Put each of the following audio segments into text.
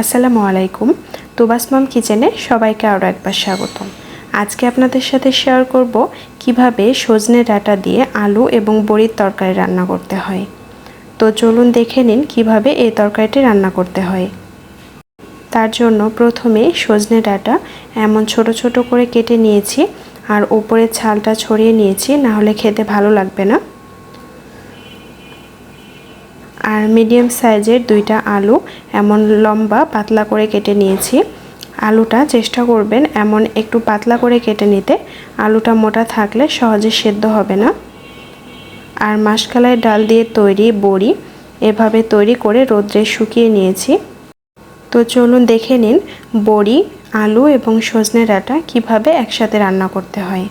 আসসালামু আলাইকুম। তুবাস মাম কিচেনে সবাইকে আরও একবার স্বাগতম। আজকে আপনাদের সাথে শেয়ার করব কীভাবে সজনে ডাটা দিয়ে আলু এবং বড়ির তরকারি রান্না করতে হয়। তো চলুন দেখে নিন কীভাবে এই তরকারিটি রান্না করতে হয়। তার জন্য প্রথমে সজনে ডাটা এমন ছোট ছোট করে কেটে নিয়েছি আর উপরের ছালটা ছড়িয়ে নিয়েছি, না হলে খেতে ভালো লাগবে না। আর মিডিয়াম সাইজের দুইটা আলু, এমন লম্বা, পাতলা করে কেটে নিয়েছি। আলুটা চেষ্টা করবেন এমন একটু পাতলা করে কেটে নিতে। আলুটা মোটা থাকলে সহজে সেদ্ধ হবে না। আর মাসকালাই ডাল দিয়ে তৈরি বড়ি, এভাবে তৈরি করে রোদ্রে শুকিয়ে নিয়েছি। তো চলুন দেখে নিন বড়ি, আলু এবং সজনে ডাঁটা কীভাবে একসাথে রান্না করতে হয়।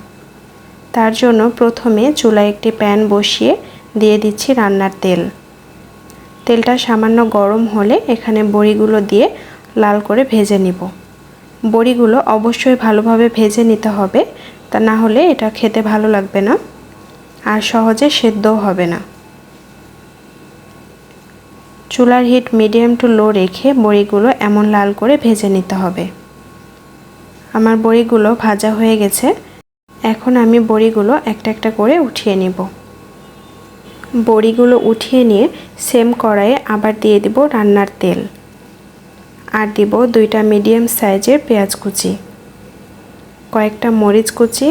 তার জন্য প্রথমে চুলায় একটি প্যান বসিয়ে দিয়ে দিচ্ছি রান্নার তেল। তেলটা সামান্য গরম হলে এখানে বড়িগুলো দিয়ে লাল করে ভেজে নিব। বড়িগুলো অবশ্যই ভালোভাবে ভেজে নিতে হবে, তা না হলে এটা খেতে ভালো লাগবে না আর সহজে সেদ্ধও হবে না। চুলার হিট মিডিয়াম টু লো রেখে বড়িগুলো এমন লাল করে ভেজে নিতে হবে। আমার বড়িগুলো ভাজা হয়ে গেছে, এখন আমি বড়িগুলো একটা একটা করে উঠিয়ে নিব। বড়িগুলো উঠিয়ে নিয়ে সেম কড়াইয়ে আবার দিয়ে দিব রান্নার তেল। আর দিব দুইটা মিডিয়াম সাইজের পেঁয়াজ কুচি, কয়েকটা মরিচ কুচি।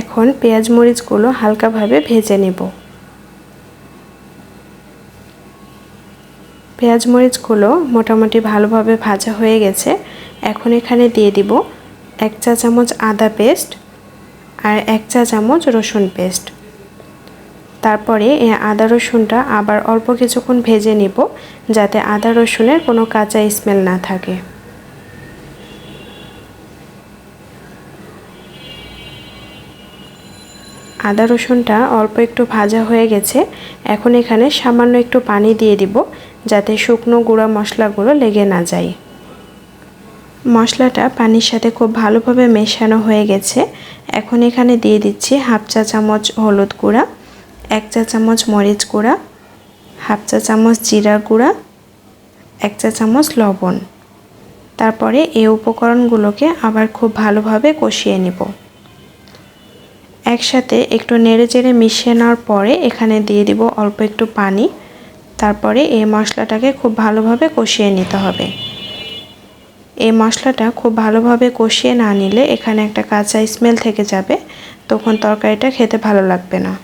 এখন পেঁয়াজ মরিচগুলো হালকাভাবে ভেজে নেব। পেঁয়াজ মরিচগুলো মোটামুটি ভালোভাবে ভাজা হয়ে গেছে। এখন এখানে দিয়ে দিব এক চা চামচ আদা পেস্ট আর এক চা চামচ রসুন পেস্ট। তারপরে আদা রসুনটা আবার অল্প কিছুক্ষণ ভেজে নিব, যাতে আদা রসুনের কোনো কাঁচা স্মেল না থাকে। আদা রসুনটা অল্প একটু ভাজা হয়ে গেছে, এখন এখানে সামান্য একটু পানি দিয়ে দিব, যাতে শুকনো গুঁড়া মশলাগুলো লেগে না যায়। মশলাটা পানির সাথে খুব ভালোভাবে মেশানো হয়ে গেছে, এখন এখানে দিয়ে দিচ্ছি হাফ চা চামচ হলুদ গুঁড়া। এক চা চামচ মরিচ গুঁড়া, হাফ চা চামচ জিরা গুঁড়া, এক চা চামচ লবণ। তারপরে এই উপকরণগুলোকে আবার খুব ভালোভাবে কষিয়ে নেব। একসাথে একটু নেড়ে চেড়ে মিশিয়ে নেওয়ার পরে এখানে দিয়ে দিব অল্প একটু পানি। তারপরে এই মশলাটাকে খুব ভালোভাবে কষিয়ে নিতে হবে। এই মশলাটা খুব ভালোভাবে কষিয়ে না নিলে এখানে একটা কাঁচা স্মেল থেকে যাবে, তখন তরকারিটা খেতে ভালো লাগবে না।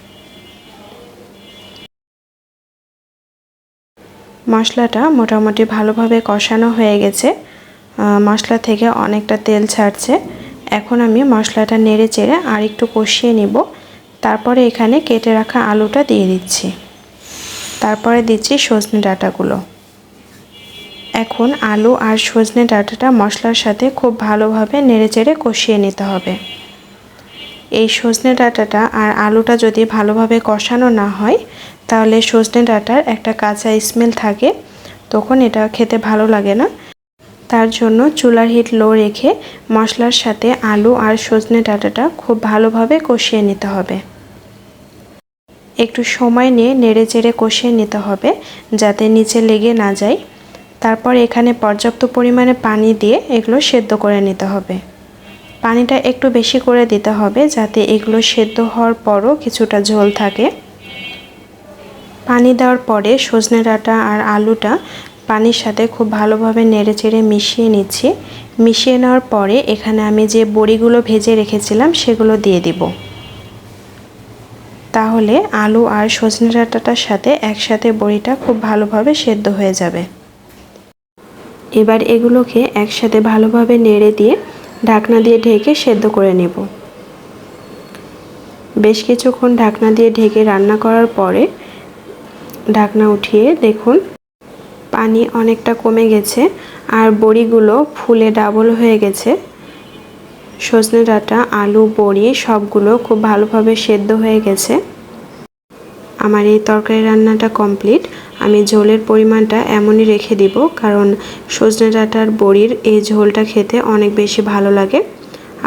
মশলাটা মোটামুটি ভালোভাবে কষানো হয়ে গেছে। মশলা থেকে অনেকটা তেল ছাড়ছে। এখন আমি মশলাটা নেড়ে চেড়ে আর একটু কষিয়ে নিব। তারপরে এখানে কেটে রাখা আলুটা দিয়ে দিচ্ছি। তারপরে দিচ্ছি সজনে ডাঁটাগুলো। এখন আলু আর সজনে ডাঁটাটা মশলার সাথে খুব ভালোভাবে নেড়ে চেড়ে কষিয়ে নিতে হবে। এই সজনে ডাঁটাটা আর আলুটা যদি ভালোভাবে কষানো না হয় তাহলে সজনে ডাঁটার একটা কাঁচা স্মেল থাকে, তখন এটা খেতে ভালো লাগে না। তার জন্য চুলার হিট লো রেখে মশলার সাথে আলু আর সজনে ডাঁটাটা খুব ভালোভাবে কষিয়ে নিতে হবে। একটু সময় নিয়ে নেড়ে চেড়ে কষিয়ে নিতে হবে, যাতে নিচে লেগে না যায়। তারপর এখানে পর্যাপ্ত পরিমাণে পানি দিয়ে এগুলো সেদ্ধ করে নিতে হবে। পানিটা একটু বেশি করে দিতে হবে, যাতে এগুলো সেদ্ধ হওয়ার পরও কিছুটা ঝোল থাকে। পানি দেওয়ার পরে সজনে ডাঁটা আর আলুটা পানির সাথে খুব ভালোভাবে নেড়ে চেড়ে মিশিয়ে নিচ্ছি। মিশিয়ে নেওয়ার পরে এখানে আমি যে বড়িগুলো ভেজে রেখেছিলাম সেগুলো দিয়ে দিব। তাহলে আলু আর সজনে ডাঁটাটার সাথে একসাথে বড়িটা খুব ভালোভাবে সেদ্ধ হয়ে যাবে। এবার এগুলোকে একসাথে ভালোভাবে নেড়ে দিয়ে ঢাকনা দিয়ে ঢেকে সেদ্ধ করে নেব। বেশ কিছুক্ষণ ঢাকনা দিয়ে ঢেকে রান্না করার পরে ঢাকনা উঠিয়ে দেখুন, পানি অনেকটা কমে গেছে আর বড়িগুলো ফুলে ডাবল হয়ে গেছে। সজনে ডাঁটা, আলু, বড়ি সবগুলো খুব ভালোভাবে সেদ্ধ হয়ে গেছে। আমার এই তরকারি রান্নাটা কমপ্লিট। আমি ঝোলের পরিমাণটা এমনই রেখে দিব কারণ সজনে ডাঁটার বড়ির এই ঝোলটা খেতে অনেক বেশি ভালো লাগে।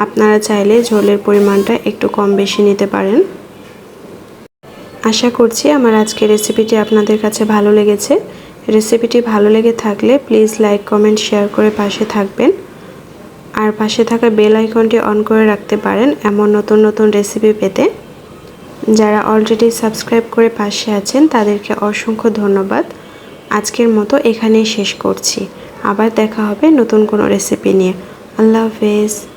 আপনারা চাইলে ঝোলের পরিমাণটা একটু কম বেশি নিতে পারেন। আশা করছি আমার আজকের রেসিপিটি আপনাদের কাছে ভালো লেগেছে। রেসিপিটি ভালো লেগে থাকলে প্লিজ লাইক কমেন্ট শেয়ার করে পাশে থাকবেন। আর পাশে থাকা বেল আইকনটি অন করে রাখতে পারেন এমন নতুন নতুন রেসিপি পেতে। যারা অলরেডি সাবস্ক্রাইব করে পাশে আছেন, তাদেরকে অসংখ্য ধন্যবাদ। আজকের মতো এখানেই শেষ করছি। আবার দেখা হবে নতুন কোনো রেসিপি নিয়ে। আল্লাহ হাফেজ।